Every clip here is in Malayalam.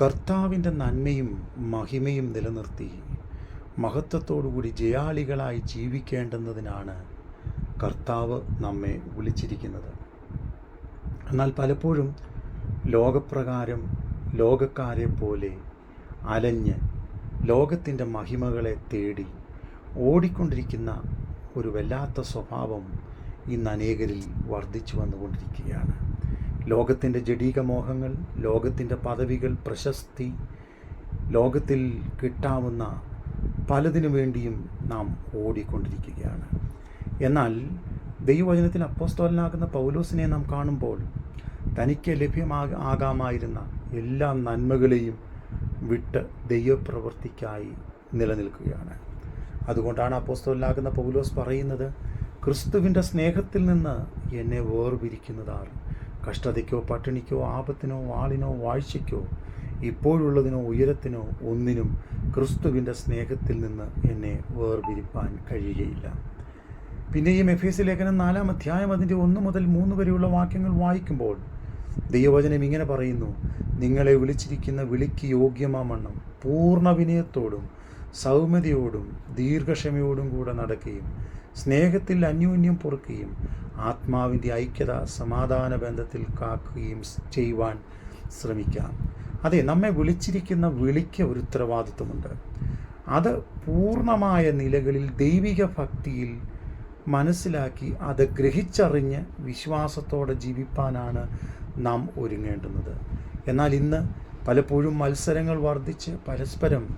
കർത്താവിന്റെ നന്മയും മഹിമയും നിലനിർത്തി മഹത്വത്തോടുകൂടി ജയാളികളായി ജീവിക്കേണ്ടുന്നതിനാണ് കർത്താവ് നമ്മെ വിളിച്ചിരിക്കുന്നത്. എന്നാൽ പലപ്പോഴും ലോകപ്രകാരം ലോകക്കാരെ പോലെ അലഞ്ഞ് ലോകത്തിന്റെ മഹിമകളെ തേടി ഓടിക്കൊണ്ടിരിക്കുന്ന ഒരു വല്ലാത്ത സ്വഭാവം ഇന്ന് അനേകരിൽ വർദ്ധിച്ചു വന്നുകൊണ്ടിരിക്കുകയാണ്. ലോകത്തിന്റെ ജഡീക മോഹങ്ങൾ ലോകത്തിന്റെ പദവികൾ പ്രശസ്തി ലോകത്തിൽ കിട്ടാവുന്ന പലതിനു വേണ്ടിയും നാം ഓടിക്കൊണ്ടിരിക്കുകയാണ്. എന്നാൽ ദൈവവചനത്തിൽ അപ്പോസ്തോലനാകുന്ന പൗലോസിനെ നാം കാണുമ്പോൾ തനിക്ക് ലഭ്യമാക ആകാമായിരുന്ന എല്ലാ നന്മകളെയും വിട്ട് ദൈവപ്രവൃത്തിക്കായി നിലനിൽക്കുകയാണ്. അതുകൊണ്ടാണ് അപ്പോസ്തോലനാകുന്ന പൗലോസ് പറയുന്നത് ക്രിസ്തുവിന്റെ സ്നേഹത്തിൽ നിന്ന് എന്നെ വേർപിരിക്കുന്നതാർ കഷ്ടതയ്ക്കോ പട്ടിണിക്കോ ആപത്തിനോ വാളിനോ വാഴ്ചയ്ക്കോ ഇപ്പോഴുള്ളതിനോ ഉയരത്തിനോ ഒന്നിനും ക്രിസ്തുവിന്റെ സ്നേഹത്തിൽ നിന്ന് എന്നെ വേർപിരിപ്പാൻ കഴിയുകയില്ല. പിന്നെ ഈ എസ് ലേഖനം നാലാം അധ്യായം അതിന്റെ ഒന്ന് മുതൽ മൂന്ന് വരെയുള്ള വാക്യങ്ങൾ വായിക്കുമ്പോൾ ദൈവവചനം ഇങ്ങനെ പറയുന്നു നിങ്ങളെ വിളിച്ചിരിക്കുന്ന വിളിക്ക് യോഗ്യമാമണ്ണം പൂർണ വിനയത്തോടും സൗമ്യതയോടും ദീർഘക്ഷമയോടും കൂടെ നടക്കുകയും സ്നേഹത്തിൽ അന്യോന്യം പൊറുക്കുകയും ആത്മാവിന്റെ ഐക്യത സമാധാന ബന്ധത്തിൽ കാക്കുകയും ചെയ്യുവാൻ ശ്രമിക്കാം. അതെ നമ്മെ വിളിച്ചിരിക്കുന്ന വിളിക്ക് ഒരു ഉത്തരവാദിത്വമുണ്ട്. അത് പൂർണമായ നിലകളിൽ ദൈവിക ഭക്തിയിൽ മനസ്സിലാക്കി അത് ഗ്രഹിച്ചറിഞ്ഞ് വിശ്വാസത്തോടെ ജീവിപ്പാനാണ് നാം ഒരുങ്ങേണ്ടുന്നത്. എന്നാൽ ഇന്ന് പലപ്പോഴും മത്സരങ്ങൾ വർദ്ധിച്ച് പരസ്പരം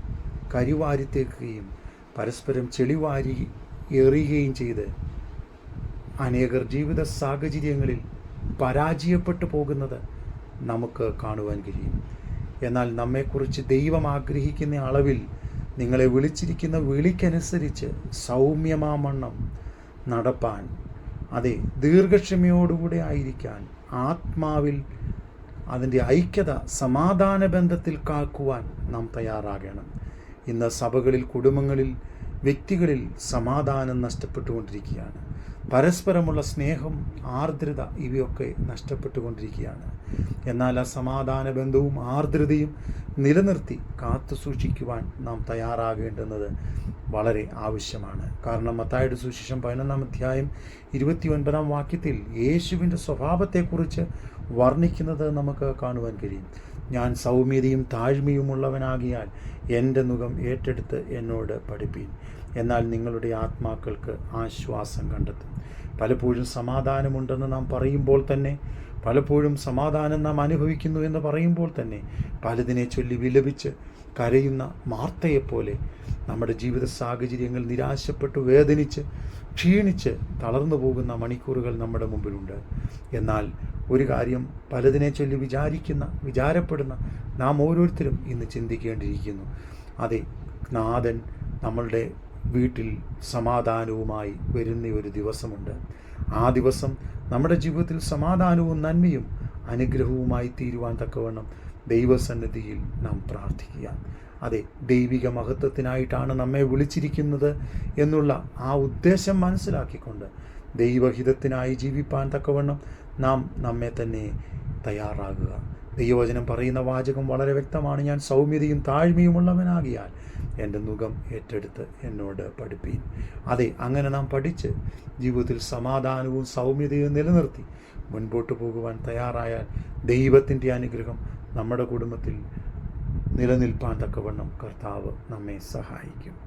കരിവാരിത്തേക്കുകയും പരസ്പരം ചെളിവാരി എറിയുകയും ചെയ്ത് അനേകർ ജീവിത സാഹചര്യങ്ങളിൽ പരാജയപ്പെട്ടു പോകുന്നത് നമുക്ക് കാണുവാൻ കഴിയും. എന്നാൽ നമ്മെക്കുറിച്ച് ദൈവം ആഗ്രഹിക്കുന്ന അളവിൽ നിങ്ങളെ വിളിച്ചിരിക്കുന്ന വിളിക്കനുസരിച്ച് സൗമ്യമാമണ്ണം നടപ്പാൻ അതെ ദീർഘക്ഷമയോടുകൂടെ ആയിരിക്കാൻ ആത്മാവിൽ അതിന്റെ ഐക്യത സമാധാന ബന്ധത്തിൽ കാക്കുവാൻ നാം തയ്യാറാകണം. ഇന്ന് സഭകളിൽ കുടുംബങ്ങളിൽ വ്യക്തികളിൽ സമാധാനം നഷ്ടപ്പെട്ടുകൊണ്ടിരിക്കുകയാണ്. പരസ്പരമുള്ള സ്നേഹം ആർദ്രത ഇവയൊക്കെ നഷ്ടപ്പെട്ടുകൊണ്ടിരിക്കുകയാണ്. എന്നാൽ ആ സമാധാന ബന്ധവും ആർദ്രതയും നിലനിർത്തി കാത്തു സൂക്ഷിക്കുവാൻ നാം തയ്യാറാകേണ്ടുന്നത് വളരെ ആവശ്യമാണ്. കാരണം മത്തായുടെ സുശേഷം പതിനൊന്നാം അധ്യായം ഇരുപത്തി ഒൻപതാം വാക്യത്തിൽ യേശുവിന്റെ സ്വഭാവത്തെക്കുറിച്ച് വർണിക്കുന്നത് നമുക്ക് കാണുവാൻ കഴിയും. ഞാൻ സൗമ്യതയും താഴ്മയുമുള്ളവനാകിയാൽ എന്റെ മുഖം ഏറ്റെടുത്ത് എന്നോട് പഠിപ്പീൻ. എന്നാൽ നിങ്ങളുടെ ആത്മാക്കൾക്ക് ആശ്വാസം കണ്ടെത്തും. പലപ്പോഴും സമാധാനമുണ്ടെന്ന് നാം പറയുമ്പോൾ തന്നെ പലപ്പോഴും സമാധാനം നാം അനുഭവിക്കുന്നു എന്ന് പറയുമ്പോൾ തന്നെ പലതിനെ ചൊല്ലി വിലപിച്ച് കരയുന്ന മാർത്തയെപ്പോലെ നമ്മുടെ ജീവിത സാഹചര്യങ്ങൾ നിരാശപ്പെട്ട് വേദനിച്ച് ക്ഷീണിച്ച് തളർന്നു പോകുന്ന മണിക്കൂറുകൾ നമ്മുടെ മുമ്പിലുണ്ട്. എന്നാൽ ഒരു കാര്യം പലതിനെ ചൊല്ലി വിചാരിക്കുന്ന വിചാരപ്പെടുന്ന നാം ഓരോരുത്തരും ഇന്ന് ചിന്തിക്കേണ്ടിയിരിക്കുന്നു. അതെ നാഥൻ നമ്മളുടെ വീട്ടിൽ സമാധാനവുമായി വരുന്ന ഒരു ദിവസമുണ്ട്. ആ ദിവസം നമ്മുടെ ജീവിതത്തിൽ സമാധാനവും നന്മയും അനുഗ്രഹവുമായി തീരുവാൻ തക്കവണ്ണം ദൈവസന്നിധിയിൽ നാം പ്രാർത്ഥിക്കുക. അതെ ദൈവിക മഹത്വത്തിനായിട്ടാണ് നമ്മെ വിളിച്ചിരിക്കുന്നത് എന്നുള്ള ആ ഉദ്ദേശം മനസ്സിലാക്കിക്കൊണ്ട് ദൈവഹിതത്തിനായി ജീവിപ്പാൻ തക്കവണ്ണം നാം നമ്മെ തന്നെ തയ്യാറാകുക. ദൈവവചനം പറയുന്ന വാചകം വളരെ വ്യക്തമാണ്. ഞാൻ സൗമ്യതയും താഴ്മയുമുള്ളവനാകിയാൽ എന്റെ മുഖം ഏറ്റെടുത്ത് എന്നോട് പഠിപ്പീൻ. അതെ അങ്ങനെ നാം പഠിച്ച് ജീവിതത്തിൽ സമാധാനവും സൗമ്യതയും നിലനിർത്തി മുൻപോട്ട് പോകുവാൻ തയ്യാറായാൽ ദൈവത്തിന്റെ അനുഗ്രഹം നമ്മുടെ കുടുംബത്തിൽ നിലനിൽപ്പാൻ തക്കവണ്ണം കർത്താവ് നമ്മെ സഹായിക്കും.